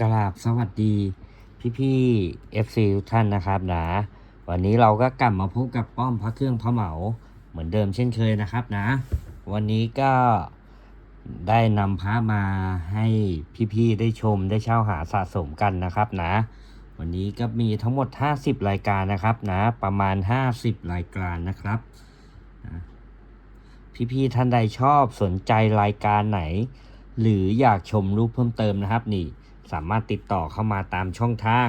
กราบสวัสดีพี่พี่เอฟซีทุกท่านนะครับนะ วันนี้เราก็กลับมาพบกับป้อมพระเครื่องพระเหมาเหมือนเดิมเช่นเคยนะครับนะ วันนี้ก็ได้นำพระมาให้พี่พี่ได้ชมได้เช่าหาสะสมกันนะครับนะ วันนี้ก็มีทั้งหมด 50 รายการนะครับนะ ประมาณ 50 รายการนะครับนะพี่ท่านใดชอบสนใจรายการไหนหรืออยากชมรูปเพิ่มเติมนะครับนี่ สามารถติดต่อเข้ามาตามช่องทาง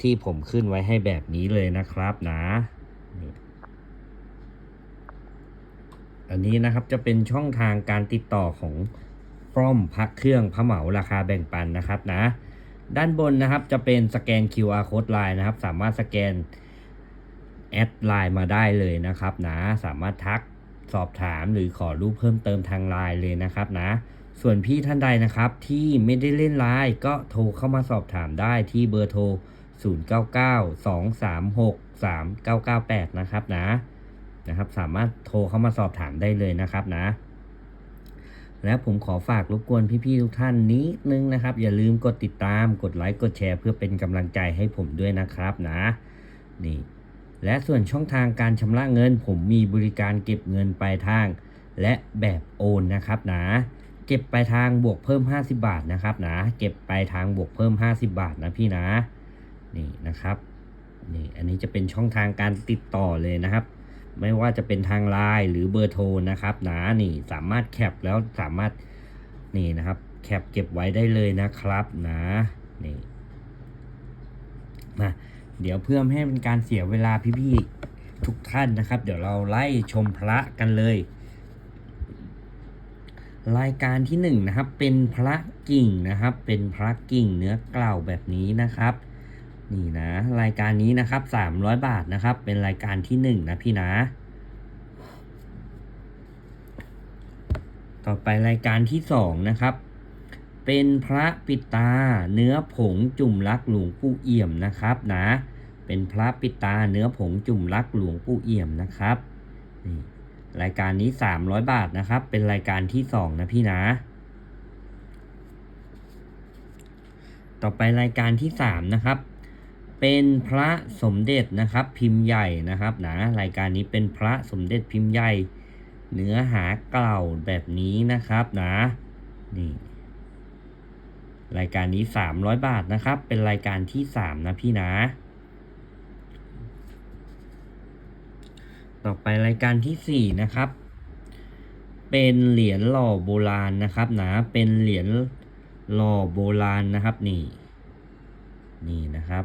ที่ผมขึ้นไว้ให้แบบนี้เลยนะครับนะอันนี้นะครับจะเป็นช่องทางการติดต่อของป้อมพักเครื่องพระเหมาราคาแบ่งปันนะครับนะ ด้านบนนะครับจะเป็นสแกน QR code ไลน์นะครับ สามารถสแกนแอดไลน์มาได้เลยนะครับนะ สามารถทักสอบถามหรือขอรูปเพิ่มเติมทางไลน์เลยนะครับนะ ส่วนพี่ท่านใดนะครับที่ไม่ได้เล่นไลน์ก็โทรเข้ามาสอบถามได้ที่เบอร์โทร 0992363998 นะครับนะนะครับ สามารถโทรเข้ามาสอบถามได้เลยนะครับนะ และผมขอฝากรบกวนพี่ๆทุกท่านนิดนึงนะครับ อย่าลืมกดติดตามกดไลค์กดแชร์เพื่อเป็นกำลังใจให้ผมด้วยนะครับนะนี่และส่วนช่องทางการชำระเงิน ผมมีบริการเก็บเงินปลายทาง และแบบโอนนะครับนะ เก็บปลายทางบวกเพิ่ม 50 บาทนะครับนะ เก็บปลายทางบวกเพิ่ม 50 บาทนะพี่นะ นี่นะครับ นี่อันนี้จะเป็นช่องทางการติดต่อเลยนะครับ ไม่ว่าจะเป็นทางไลน์หรือเบอร์โทรนะครับนะนี่สามารถแคปแล้วสามารถนี่นะครับแคปเก็บไว้ได้เลยนะครับนะนี่มาเดี๋ยวเพื่อไม่ให้เป็นการเสียเวลาพี่ๆทุกท่านนะครับ เดี๋ยวเราไล่ชมพระกันเลย รายการที่หนึ่งนะครับเป็นพระกิ่งนะครับ เป็นพระกิ่งเนื้อกล่าวแบบนี้นะครับ นี่นะ รายการนี้นะครับสามร้อยบาทนะครับ เป็นรายการที่หนึ่งนะพี่นะ ต่อไปรายการที่สองนะครับ เป็นพระปิตาเนื้อผงจุ่มรักหลวงปู่เอี่ยมนะครับนะ เป็นพระปิตาเนื้อผงจุ่มรักหลวงปู่เอี่ยมนะครับนี่ รายการนี้ 300 บาทนะครับ เป็นรายการที่ 2 นะพี่นะ ต่อไปรายการที่ 3 นะครับ เป็นพระสมเด็จนะครับ พิมพ์ใหญ่นะครับนะรายการนี้เป็นพระสมเด็จพิมพ์ใหญ่ เนื้อหาเกล่าแบบนี้นะครับนะนี่รายการนี้ 300 บาทนะครับ เป็นรายการที่ 3 นะพี่นะ ต่อไปรายการที่สี่นะครับ เป็นเหรียญหล่อโบราณนะครับนะ เป็นเหรียญหล่อโบราณนะครับนี่นี่นะครับ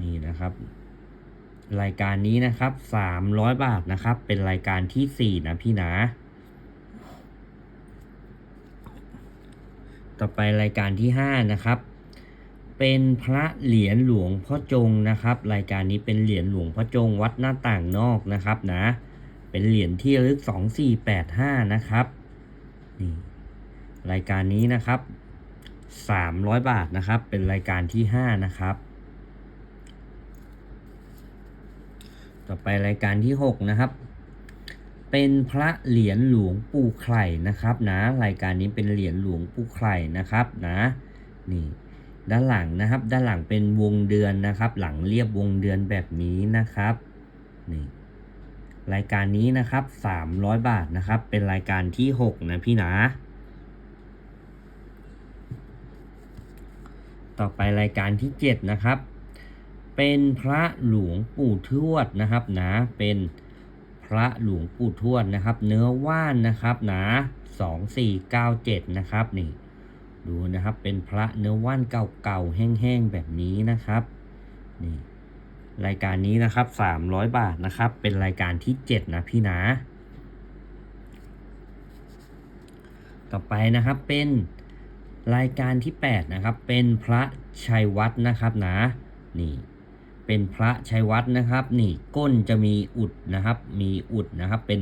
นี่นะครับ รายการนี้นะครับสามร้อยบาทนะครับ เป็นรายการที่สี่นะพี่นะ ต่อไปรายการที่ห้านะครับ เป็นพระเหรียญหลวงพ่อจงนะครับ รายการนี้เป็นเหรียญหลวงพ่อจงวัดหน้าต่างนอกนะครับนะ เป็นเหรียญที่ระลึกสองสี่แปดห้านะครับนี่รายการนี้นะครับสามร้อยบาทนะครับ เป็นรายการที่ห้านะครับ ต่อไปรายการที่หกนะครับ เป็นพระเหรียญหลวงปู่ไข่นะครับนะ รายการนี้เป็นเหรียญหลวงปู่ไข่นะครับนะนี่ ด้านหลังนะครับ ด้านหลังเป็นวงเดือนนะครับ หลังเรียบวงเดือนแบบนี้นะครับนี่รายการนี้นะครับ 300 บาทนะครับ เป็นรายการที่ 6 นะพี่นะ ต่อไปรายการที่ 7 นะครับ เป็นพระหลวงปู่ทวดนะครับนะ เป็นพระหลวงปู่ทวดนะครับ เนื้อว่านนะครับนะ2497 นะครับนี่ ดูนะครับเป็นพระเนื้อว่านเก่าๆแห้งๆแบบนี้นะครับนี่รายการนี้นะครับ 300 บาทนะครับ เป็นรายการที่ 7 นะพี่นะ ต่อไปนะครับเป็นรายการที่ 8 นะครับ เป็นพระชัยวัฒนะครับนะนี่เป็นพระชัยวัฒนะครับ นี่ก้นจะมีอุดนะครับ มีอุดนะครับเป็น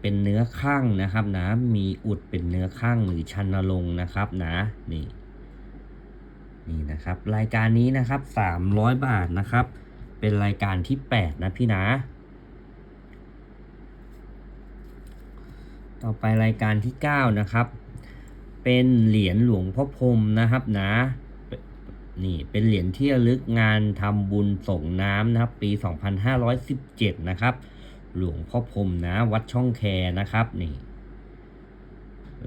เป็นเนื้อข้างนะครับนะ มีอุดเป็นเนื้อข้างหรือชันนรงนะครับนะนี่นี่นะครับ รายการนี้นะครับสามร้อยบาทนะครับ เป็นรายการที่แปดนะพี่นะ ต่อไปรายการที่เก้านะครับ เป็นเหรียญหลวงพ่อพรมนะครับนะนี่เป็นเหรียญที่ระลึกงานทำบุญส่งน้ำนะครับ ปี 2517 นะครับ หลวงพ่อพรมนะวัดช่องแคนะครับนี่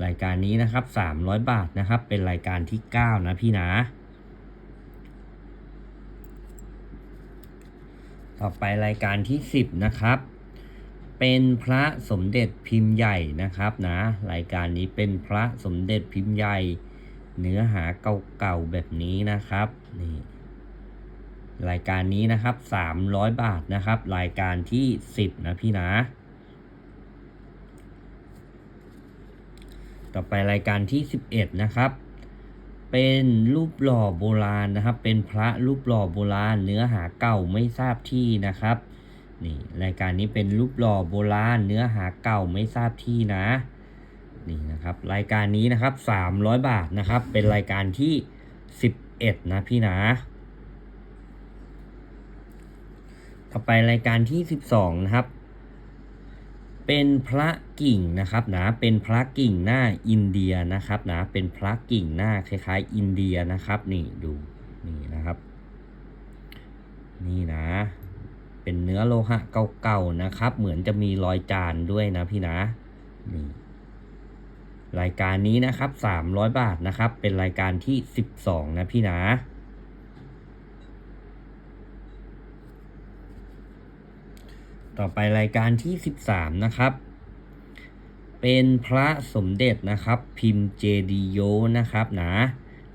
รายการนี้นะครับ 300 บาทนะครับ เป็นรายการที่ 9 นะพี่นะ ต่อไปรายการที่ 10 นะครับ เป็นพระสมเด็จพิมพ์ใหญ่นะครับนะ รายการนี้เป็นพระสมเด็จพิมพ์ใหญ่ เนื้อหาเก่าๆแบบนี้นะครับ นี่ รายการนี้นะครับ 300 บาทนะครับ รายการที่ 10 นะพี่นะ ต่อไปรายการที่ 11 นะครับ เป็นรูปหล่อโบราณนะครับ เป็นพระรูปหล่อโบราณ เนื้อหาเก่าไม่ทราบที่นะครับนี่รายการนี้เป็นรูปหล่อโบราณ เนื้อหาเก่าไม่ทราบที่นะนี่นะครับรายการนี้นะครับ 300 บาทนะครับ เป็นรายการที่ 11 นะพี่นะ ต่อไปรายการที่ 12 นะครับ เป็นพระกิ่งนะครับนะเป็นพระกิ่งหน้าอินเดียนะครับนะเป็นพระกิ่งหน้าคล้ายๆ อินเดียนะครับนี่ดูนี่นะครับ นี่นะ เป็นเนื้อโลหะเก่าๆนะครับ เหมือนจะมีรอยจานด้วยนะพี่นะนี่รายการนี้นะครับ 300 บาทนะครับ เป็นรายการที่ 12 นะพี่นะ ต่อไปรายการที่ 13 นะครับ เป็นพระสมเด็จนะครับ พิมพ์เจดีโยนะครับนะ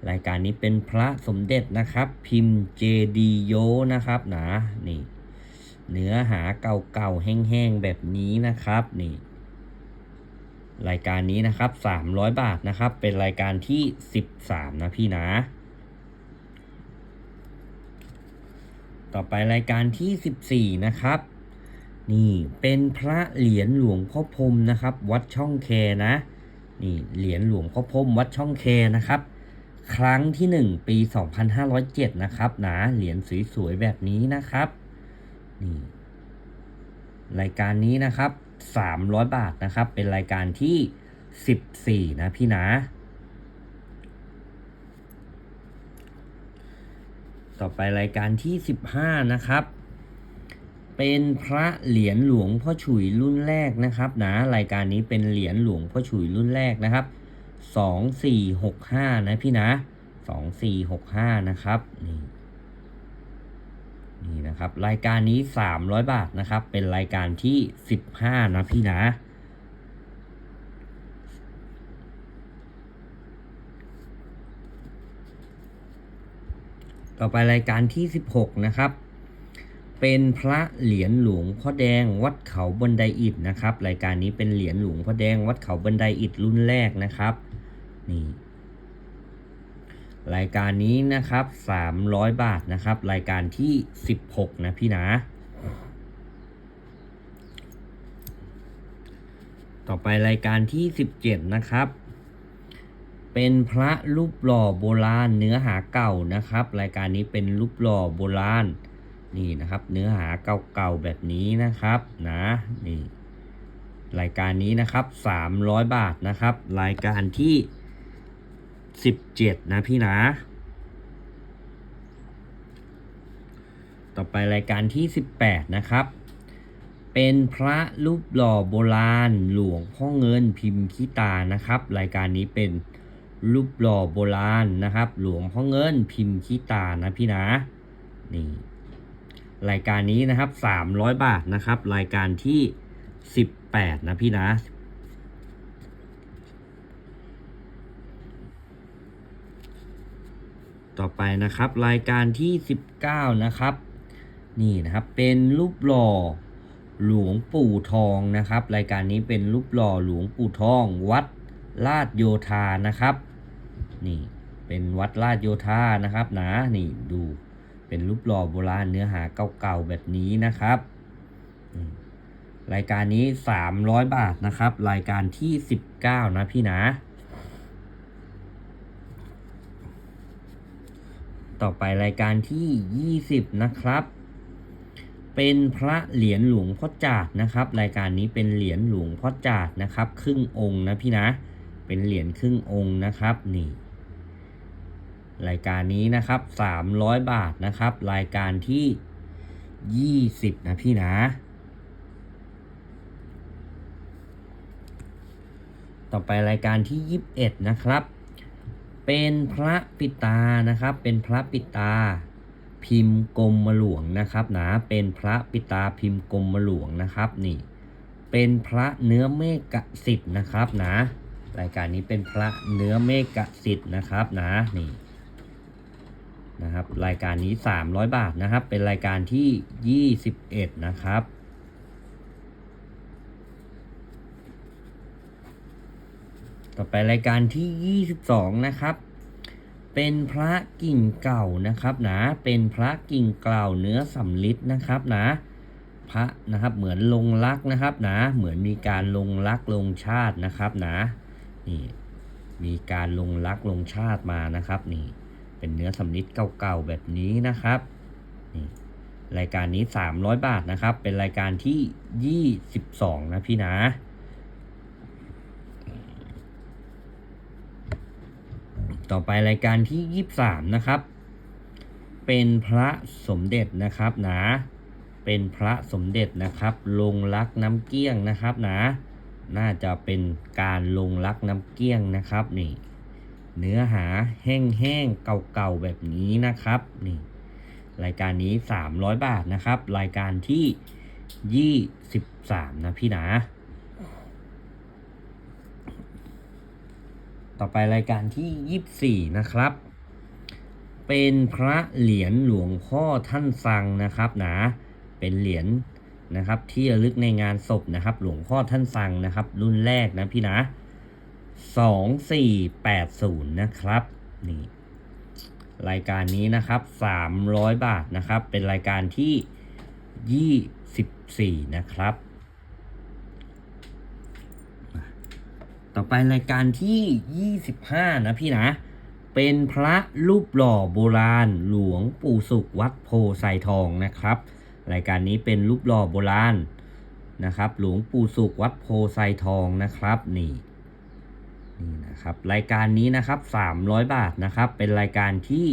รายการนี้เป็นพระสมเด็จนะครับ พิมพ์เจดีโยนะครับนะนี่เนื้อหาเก่าๆแห้งๆแบบนี้นะครับนี่รายการนี้นะครับ 300 บาทนะครับ เป็นรายการที่ 13 นะพี่นะ ต่อไปรายการที่ 14 นะครับ นี่เป็นพระเหรียญหลวงพ่อพรมนะครับ วัดช่องแคนะนี่เหรียญหลวงพ่อพรมวัดช่องแคนะครับ ครั้งที่ 1 ปี 2507 นะครับนะเหรียญสวยๆแบบนี้นะครับนี่รายการนี้นะครับ 300 บาทนะครับ เป็นรายการที่ 14 นะพี่นะต่อไปรายการที่ 15 นะครับ เป็นพระเหรียญหลวงพ่อฉุยรุ่นแรกนะครับนะรายการนี้เป็นเหรียญหลวงพ่อฉุยรุ่นแรกนะครับ2465นะพี่นะ2465นะครับนี่นี่นะครับรายการนี้300บาทนะครับ เป็นรายการที่15นะพี่นะต่อไปรายการที่ 16 นะครับ เป็นพระเหรียญหลวงพ่อแดงวัดเขาบันไดอิฐนะครับ รายการนี้เป็นเหรียญหลวงพ่อแดงวัดเขาบันไดอิฐรุ่นแรกนะครับนี่รายการนี้นะครับ 300 บาทนะครับ รายการที่ 16 นะพี่นะ ต่อไปรายการที่ 17 นะครับ เป็นพระรูปหล่อโบราณเนื้อหาเก่านะครับ รายการนี้เป็นรูปหล่อโบราณ นี่นะครับ เนื้อหาเก่าๆแบบนี้นะครับนะนี่รายการนี้นะครับ 300 บาทนะครับ รายการที่ 17 นะพี่นะ ต่อไปรายการที่ 18 นะครับ เป็นพระรูปหล่อโบราณหลวงพ่อเงินพิมพ์ขี้ตานะครับ รายการนี้เป็นรูปหล่อโบราณนะครับ หลวงพ่อเงินพิมพ์ขี้ตานะพี่นะ นี่ รายการนี้นะครับ 300 บาทนะครับ รายการที่ 18 นะพี่นะ ต่อไปนะครับ รายการที่ 19 นะครับ นี่นะครับ เป็นรูปหล่อหลวงปู่ทองนะครับ รายการนี้เป็นรูปหล่อหลวงปู่ทอง วัดลาดโยธานะครับ นี่เป็นวัดลาดโยธานะครับนะนี่ดู เป็นรูปหล่อโบราณเนื้อหาเก่าๆแบบนี้นะครับ รายการนี้ 300 บาทนะครับ รายการที่ 19 นะพี่นะ ต่อไปรายการที่ 20 นะครับ เป็นพระเหรียญหลวงพ่อจาดนะครับ รายการนี้เป็นเหรียญหลวงพ่อจาดนะครับ ครึ่งองค์นะพี่นะ เป็นเหรียญครึ่งองค์นะครับนี่ รายการนี้นะครับสามร้อยบาทนะครับ รายการที่ยี่สิบนะพี่นะต่อไปรายการที่ยี่สิบเอ็ดนะครับ เป็นพระปิตานะครับ เป็นพระปิตาพิมพ์กรมหลวงนะครับนะเป็นพระปิตาพิมพ์กรมหลวงนะครับนี่ เป็นพระเนื้อเมฆกสิทธิ์นะครับนะ รายการนี้เป็นพระเนื้อเมฆกสิทธิ์นะครับนะนี่ นะครับ รายการนี้ 300 บาทนะครับ เป็นรายการที่ 21 นะครับ ต่อไปรายการที่ 22 นะครับ เป็นพระกิ่งเก่านะครับนะเป็นพระกิ่งเก่าเนื้อสำลิดนะครับนะพระนะครับเหมือนลงรักนะครับนะเหมือนมีการลงรักลงชาตินะครับนะนี่มีการลงรักลงชาติมานะครับนี่ เป็นเนื้อสำลิดเก่าๆแบบนี้นะครับนี่รายการนี้ 300 บาทนะครับ เป็นรายการที่ 22 นะพี่นะ ต่อไปรายการที่ 23 นะครับ เป็นพระสมเด็จนะครับนะเป็นพระสมเด็จนะครับ ลงรักน้ำเกี้ยงนะครับนะ น่าจะเป็นการลงรักน้ำเกี้ยงนะครับนี่ เนื้อหาแห้งๆเก่าๆแบบนี้นะครับนี่รายการนี้ 300 บาทนะครับ รายการที่ 23 นะพี่นะ ต่อไปรายการที่ 24 นะครับ เป็นพระเหรียญหลวงพ่อท่านสังนะครับนะ เป็นเหรียญนะครับที่ระลึกในงานศพนะครับ หลวงพ่อท่านสังนะครับ รุ่นแรกนะพี่นะ 2480นะครับ นี่ รายการนี้นะครับ300บาทนะครับ เป็นรายการที่24นะครับ ต่อไปรายการที่25นะพี่นะ เป็นพระรูปหล่อโบราณหลวงปู่สุขวัดโพไซทองนะครับ รายการนี้เป็นรูปหล่อโบราณนะครับ หลวงปู่สุขวัดโพไซทองนะครับ นี่ นี่นะครับรายการนี้นะครับ300 บาทนะครับ เป็นรายการที่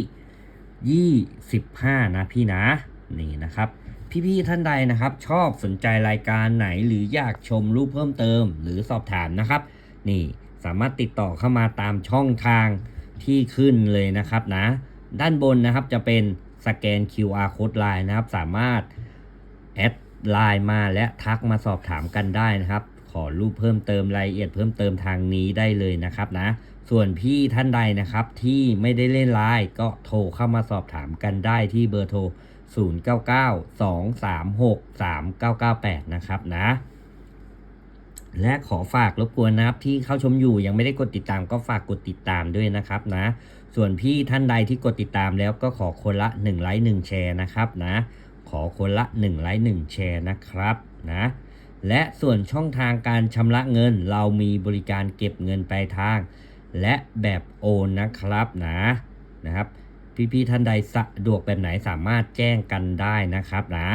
25 นะพี่นะนี่นะครับพี่ๆท่านใดนะครับ ชอบสนใจรายการไหนหรืออยากชมรูปเพิ่มเติม หรือสอบถามนะครับ นี่สามารถติดต่อเข้ามาตามช่องทางที่ขึ้นเลยนะครับนะ ด้านบนนะครับจะเป็นสแกน QR code line นะครับ สามารถแอดไลน์มาและทักมาสอบถามกันได้นะครับ อรูปเพิ่มเติมรายละเอียดเพิ่มเติมทางนี้ได้เลยนะครับนะ ส่วนพี่ท่านใดนะครับที่ไม่ได้เล่นไลน์ก็โทรเข้ามาสอบถามกันได้ที่เบอร์โทร 0992363998 นะครับนะและขอฝากรบกวนนะครับที่เข้าชมอยู่ยังไม่ได้กดติดตามก็ฝากกดติดตามด้วยนะครับนะ ส่วนพี่ท่านใดที่กดติดตามแล้วก็ขอคนละ1ไลค์1แชร์นะครับนะ ขอคนละ1ไลค์1แชร์นะครับนะ และส่วนช่องทางการชำระเงิน เรามีบริการเก็บเงินปลายทาง และแบบโอนนะครับนะนะครับ พี่ๆท่านใดสะดวกแบบไหนสามารถแจ้งกันได้นะครับนะ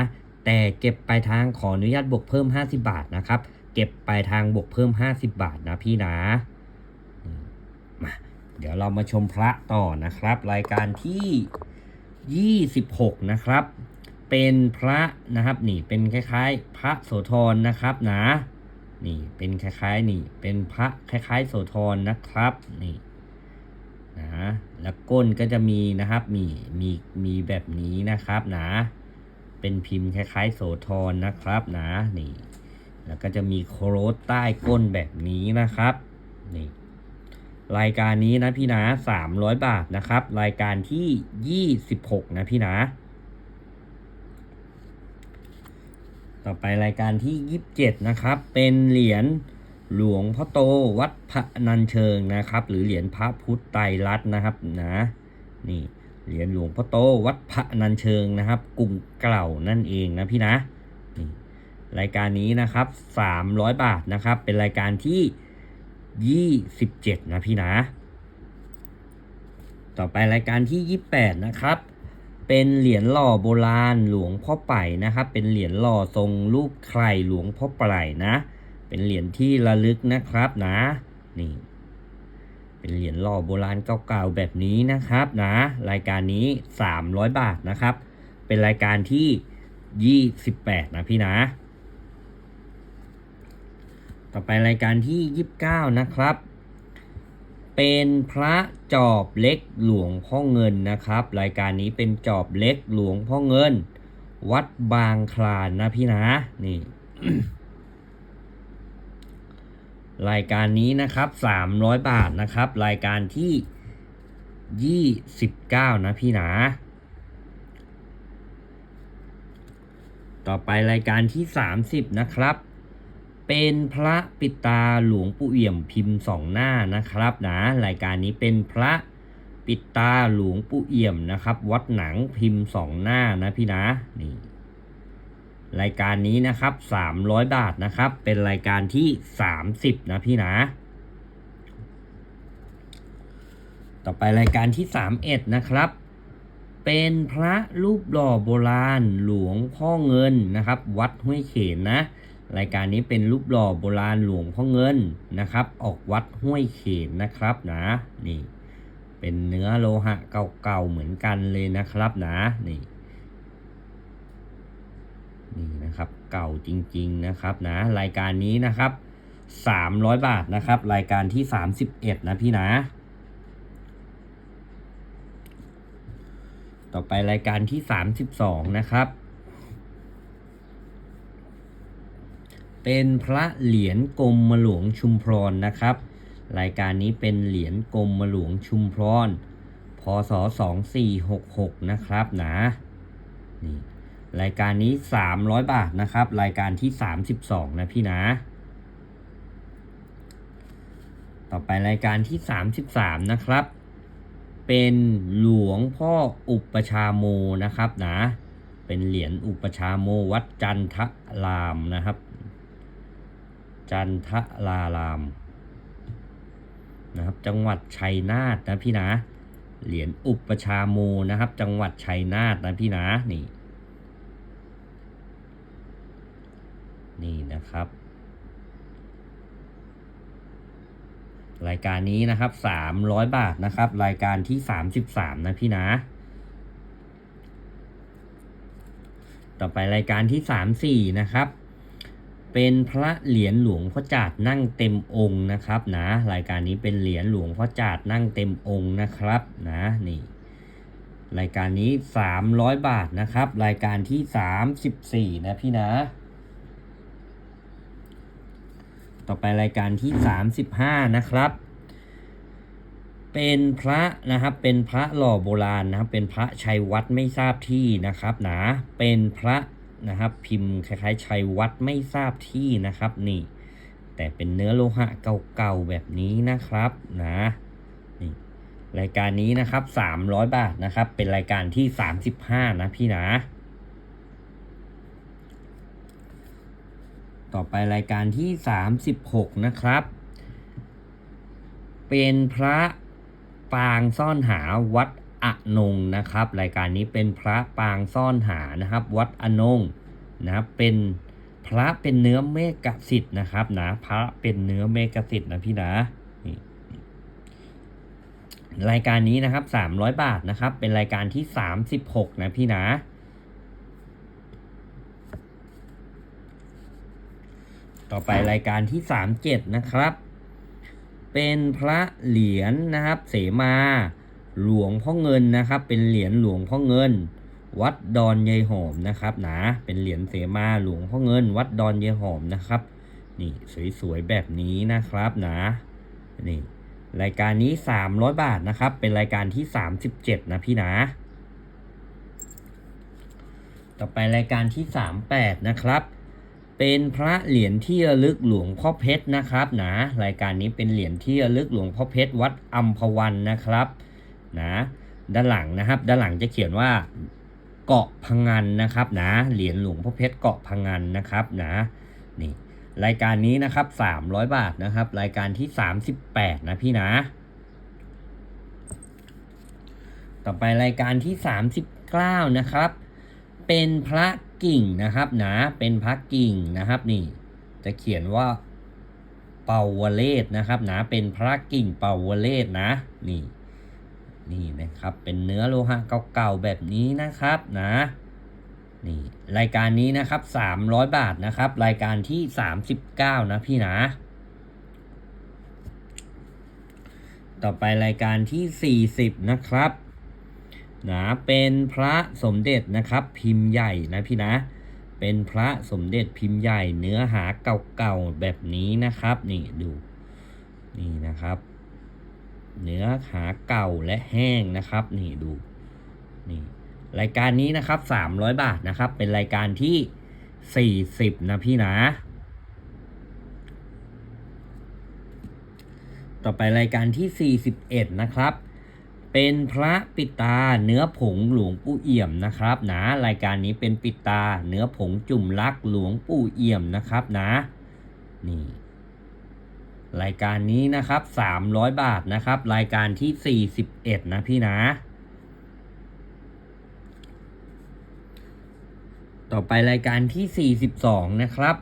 แต่เก็บปลายทางขออนุญาตบวกเพิ่ม 50 บาทนะครับ เก็บปลายทางบวกเพิ่ม 50 บาทนะพี่นะมมาเดี๋ยวเรามาชมพระต่อนะครับ รายการที่ 26 นะครับ เป็นพระนะครับนี่เป็นคล้ายๆ พระโสธรนะครับนะนี่เป็นคล้ายๆนี่เป็นพระคล้ายๆ โสธรนะครับนี่นะแล้วก้นก็จะมีนะครับมีมีมีแบบนี้นะครับนะเป็นพิมพ์คล้ายๆ โสธรนะครับนะนี่แล้วก็จะมีโครสใต้ก้นแบบนี้นะครับนี่รายการนี้นะพี่นะ300 บาทนะครับ รายการที่ 26 นะพี่นะ ต่อไปรายการที่ 27 นะครับ เป็นเหรียญหลวงพ่อโตวัดพระนันเชิงนะครับ หรือเหรียญพระพุทธไตรรัตน์นะครับนะนี่เหรียญหลวงพ่อโตวัดพระนันเชิงนะครับกรุงเก่านั่นเองนะพี่นะนี่รายการนี้นะครับ 300 บาทนะครับ เป็นรายการที่ 27 นะพี่นะ ต่อไปรายการที่ 28 นะครับ เป็นเหรียญหล่อโบราณหลวงพ่อไป่นะครับ เป็นเหรียญหล่อทรงรูปไข่หลวงพ่อไป่นะ เป็นเหรียญที่ระลึกนะครับนะ นี่ เป็นเหรียญหล่อโบราณเก่าๆแบบนี้นะครับนะ รายการนี้ 300 บาทนะครับ เป็นรายการที่ 28 นะพี่นะ ต่อไปรายการที่ 29 นะครับ เป็นพระจอบเล็กหลวงพ่อเงินนะครับ รายการนี้เป็นจอบเล็กหลวงพ่อเงิน วัดบางคลานนะพี่นะนี่ รายการนี้นะครับ300บาทนะครับ รายการที่29นะพี่นะต่อไปรายการที่30นะครับ เป็นพระปิตาหลวงปู่เอี่ยมพิมพ์สองหน้านะครับนะรายการนี้เป็นพระปิตาหลวงปู่เอี่ยมนะครับ วัดหนังพิมพ์สองหน้านะพี่นะนี่รายการนี้นะครับ300 บาทนะครับ เป็นรายการที่ 30 นะพี่นะ ต่อไปรายการที่ 31 นะครับ เป็นพระรูปหล่อโบราณหลวงพ่อเงินนะครับ วัดห้วยเขนนะ รายการนี้เป็นรูปหล่อโบราณหลวงพ่อเงินนะครับ ออกวัดห้วยเขนนะครับนะนี่ เป็นเนื้อโลหะเก่าๆเหมือนกันเลยนะครับนะนี่นี่นะครับเก่าจริงๆนะครับนะรายการนี้นะครับ300 บาทนะครับ รายการที่ 31 นะพี่นะ ต่อไปรายการที่ 32 นะครับ เป็นพระเหรียญกรมหลวงชุมพรนะครับ รายการนี้เป็นเหรียญกรมหลวงชุมพรพศ2466 นะครับนะนี่รายการนี้ 300 บาทนะครับ รายการที่ 32 นะพี่นะ ต่อไปรายการที่ 33 นะครับ เป็นหลวงพ่ออุปชาโมนะครับนะ เป็นเหรียญอุปชาโมวัดจันทรามนะครับ จันทรารามนะครับ จังหวัดชัยนาทนะพี่นะ เหรียญอุปชาโมนะครับ จังหวัดชัยนาทนะพี่นะนี่นี่นะครับ รายการนี้นะครับ300บาทนะครับ รายการที่33นะพี่นะ ต่อไปรายการที่34นะครับ เป็นพระเหรียญหลวงพ่อจาดนั่งเต็มองค์นะครับนะรายการนี้เป็นเหรียญหลวงพ่อจาดนั่งเต็มองค์นะครับนะนี่รายการนี้ 300 บาทนะครับ รายการที่ 34 นะพี่นะ ต่อไปรายการที่ 35 นะครับ เป็นพระนะครับ เป็นพระหล่อโบราณนะครับ เป็นพระชัยวัดไม่ทราบที่นะครับนะเป็นพระ นะครับพิมพ์คล้ายๆชัยวัดไม่ทราบที่นะครับนี่แต่เป็นเนื้อโลหะเก่าๆแบบนี้นะครับนะนี่รายการนี้นะครับ300 บาทนะครับ เป็นรายการที่ 35 นะพี่นะ ต่อไปรายการที่ 36 นะครับ เป็นพระปางซ่อนหาวัด อนงนะครับ รายการนี้เป็นพระปางซ่อนหานะครับ วัดอนงนะครับเป็นพระเป็นเนื้อเมกสิทธิ์นะครับนะพระเป็นเนื้อเมกสิทธิ์นะพี่นะรายการนี้นะครับ300บาทนะครับ เป็นรายการที่36นะพี่นะต่อไปรายการที่37นะครับ เป็นพระเหรียญนะครับ เสมา หลวงพ่อเงินนะครับ เป็นเหรียญหลวงพ่อเงิน วัดดอนยายหอมนะครับนะเป็นเหรียญเสมาหลวงพ่อเงิน วัดดอนยายหอมนะครับ นี่สวยๆแบบนี้นะครับนะนี่รายการนี้ 300 บาทนะครับ เป็นรายการที่ 37 นะพี่นะ ต่อไปรายการที่ 38 นะครับ เป็นพระเหรียญที่ระลึกหลวงพ่อเพชรนะครับนะรายการนี้เป็นเหรียญที่ระลึกหลวงพ่อเพชรวัดอัมพวันนะครับ นะด้านหลังนะครับ ด้านหลังจะเขียนว่าเกาะพังงันนะครับนะเหรียญหลวงพ่อเพชรเกาะพังงันนะครับนะนี่รายการนี้นะครับ 300 บาทนะครับ รายการที่ 38 นะพี่นะ ต่อไปรายการที่ 39 นะครับ เป็นพระกิ่งนะครับนะเป็นพระกิ่งนะครับ นี่ จะเขียนว่าเปาวเลศนะครับนะเป็นพระกิ่งเปาวเลศนะ นี่ นี่นะครับ เป็นเนื้อโลหะเก่าๆแบบนี้นะครับนะนี่รายการนี้นะครับสามร้อยบาทนะครับ รายการที่สามสิบเก้านะพี่นะ ต่อไปรายการที่ 40 นะครับนะเป็นพระสมเด็จนะครับ พิมพ์ใหญ่นะพี่นะ เป็นพระสมเด็จพิมพ์ใหญ่เนื้อหาเก่าๆแบบนี้นะครับ นี่ดูนี่นะครับ เนื้อหาเก่าและแห้งนะครับนี่ดูนี่รายการนี้นะครับ 300 บาทนะครับ เป็นรายการที่ 40 นะพี่นะ ต่อไปรายการที่ 41 นะครับ เป็นพระปิตาเนื้อผงหลวงปู่เอี่ยมนะครับนะรายการนี้เป็นปิตาเนื้อผงจุ่มลักหลวงปู่เอี่ยมนะครับนะนี่ รายการนี้นะครับ 300 บาทนะครับ รายการที่ 41 นะพี่นะ ต่อไปรายการที่ 42 นะครับ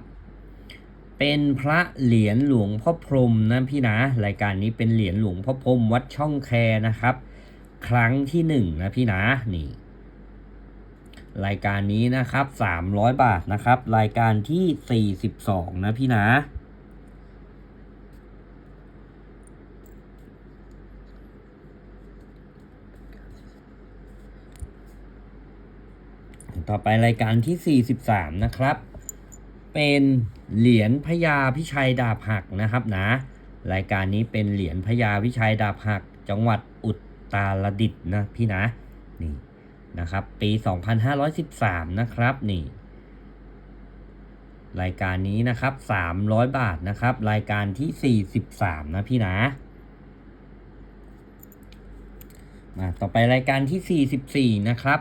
เป็นพระเหรียญหลวงพ่อพรมนะพี่นะ รายการนี้เป็นเหรียญหลวงพ่อพรมวัดช่องแคนะครับ ครั้งที่หนึ่งนะพี่นะนี่ รายการนี้นะครับ 300 บาทนะครับ รายการที่ 42 นะพี่นะ ต่อไปรายการที่ 43 นะครับ เป็นเหรียญพญาพิชัยดาบหักนะครับนะ รายการนี้เป็นเหรียญพญาพิชัยดาบหัก จังหวัดอุตรดิตถ์นะพี่นะนี่นะครับ ปี 2513 นะครับนี่ รายการนี้นะครับ 300 บาทนะครับ รายการที่ 43 นะพี่นะมาต่อไปรายการที่ 44 นะครับ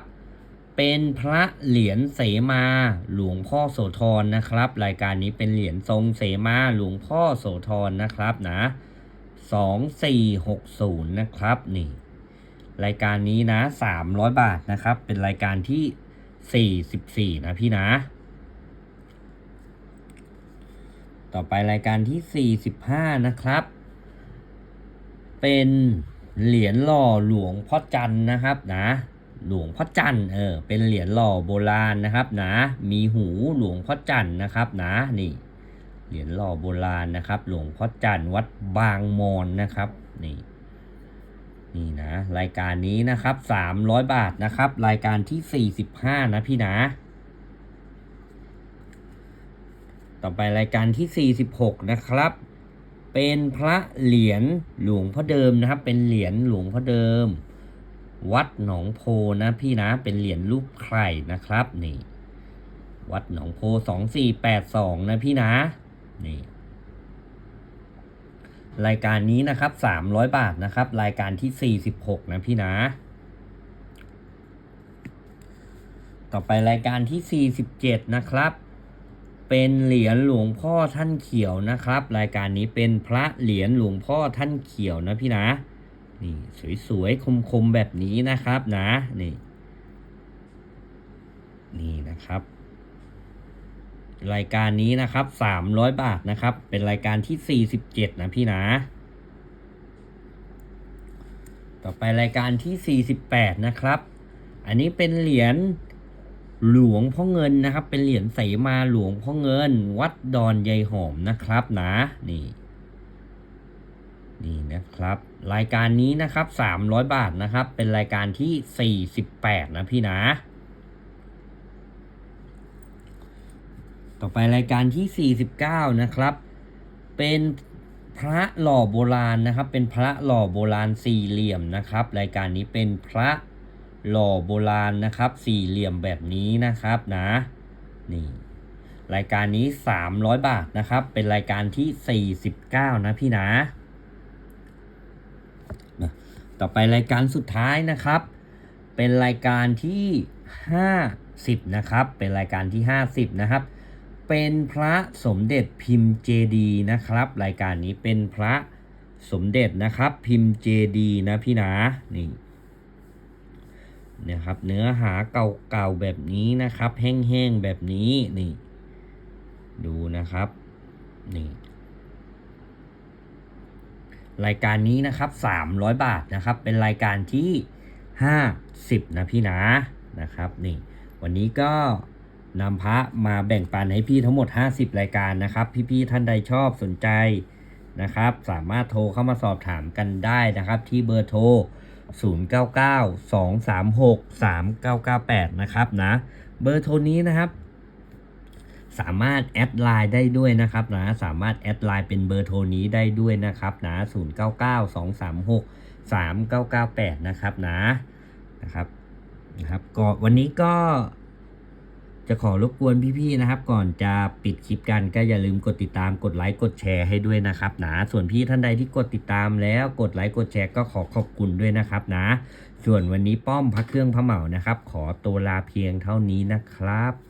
เป็นพระเหรียญเสมาหลวงพ่อโสธรนะครับ รายการนี้เป็นเหรียญทรงเสมาหลวงพ่อโสธรนะครับนะสองสี่หกศูนย์นะครับนี่รายการนี้นะสามร้อยบาทนะครับ เป็นรายการที่สี่สิบสี่นะพี่นะ ต่อไปรายการที่สี่สิบห้านะครับ เป็นเหรียญหล่อหลวงพ่อจันนะครับนะ หลวงพ่อจันเออเป็นเหรียญหล่อโบราณนะครับนะมีหูหลวงพ่อจันนะครับนะนี่เหรียญหล่อโบราณนะครับ หลวงพ่อจันวัดบางมอนนะครับนี่นี่นะรายการนี้นะครับสามร้อยบาทนะครับ รายการที่สี่สิบห้านะพี่นะต่อไปรายการที่ 46 นะครับ เป็นพระเหรียญหลวงพ่อเดิมนะครับ เป็นเหรียญหลวงพ่อเดิม วัดหนองโพนะพี่นะเป็นเหรียญรูปไข่นะครับนี่ วัดหนองโพสองสี่แปดสองนะพี่นะนี่รายการนี้นะครับสามร้อยบาทนะครับ รายการที่สี่สิบหกนะพี่นะ ต่อไปรายการที่47นะครับ เป็นเหรียญหลวงพ่อท่านเขียวนะครับ รายการนี้เป็นพระเหรียญหลวงพ่อท่านเขียวนะพี่นะ นี่สวยๆคมๆแบบนี้นะครับนะนี่ นี่นะครับ รายการนี้นะครับ300บาทนะครับ เป็นรายการที่47นะพี่นะ ต่อไปรายการที่48นะครับ อันนี้เป็นเหรียญหลวงพ่อเงินนะครับ เป็นเหรียญเสมาหลวงพ่อเงิน วัดดอนยายหอมนะครับนะนี่ นี่นะครับ รายการนี้นะครับ 300 บาทนะครับ เป็นรายการที่ 48 นะพี่นะ ต่อไปรายการที่ 49 นะครับ เป็นพระหล่อโบราณนะครับ เป็นพระหล่อโบราณสี่เหลี่ยมนะครับ รายการนี้เป็นพระหล่อโบราณนะครับ สี่เหลี่ยมแบบนี้นะครับนะ นี่ รายการนี้ 300 บาทนะครับ เป็นรายการที่ 49 นะพี่นะนะ ต่อไปรายการสุดท้ายนะครับ เป็นรายการที่ 50 นะครับ เป็นรายการที่ 50 นะครับ เป็นพระสมเด็จพิมพ์เจดีนะครับ รายการนี้เป็นพระสมเด็จนะครับพิมพ์เจดีนะพี่นะนี่นะครับเนื้อหาเก่าๆแบบนี้นะครับ แห้งๆแบบนี้นี่ ดูนะครับนี่ รายการนี้นะครับ300 บาทนะครับ เป็นรายการที่ 50 นะพี่นะนะครับนี่วันนี้ก็นำพระมาแบ่งปันให้พี่ทั้งหมด 50 รายการนะครับ พี่ๆท่านใดชอบสนใจนะครับ สามารถโทรเข้ามาสอบถามกันได้นะครับ ที่เบอร์โทร 0992363998 นะครับนะเบอร์โทรนี้นะครับ สามารถแอดไลน์ได้ด้วยนะครับนะสามารถแอดไลน์เป็นเบอร์โทรนี้ได้ด้วยนะครับนะ0992363998 นะครับนะนะครับนะครับก็วันนี้ก็จะขอรบกวนพี่ๆนะครับ ก่อนจะปิดคลิปกันก็อย่าลืมกดติดตามกดไลค์กดแชร์ให้ด้วยนะครับนะส่วนพี่ท่านใดที่กดติดตามแล้วกดไลค์กดแชร์ก็ขอขอบคุณด้วยนะครับนะ ส่วนวันนี้ป้อมพักเครื่องพระเหมานะครับ ขอตัวลาเพียงเท่านี้นะครับ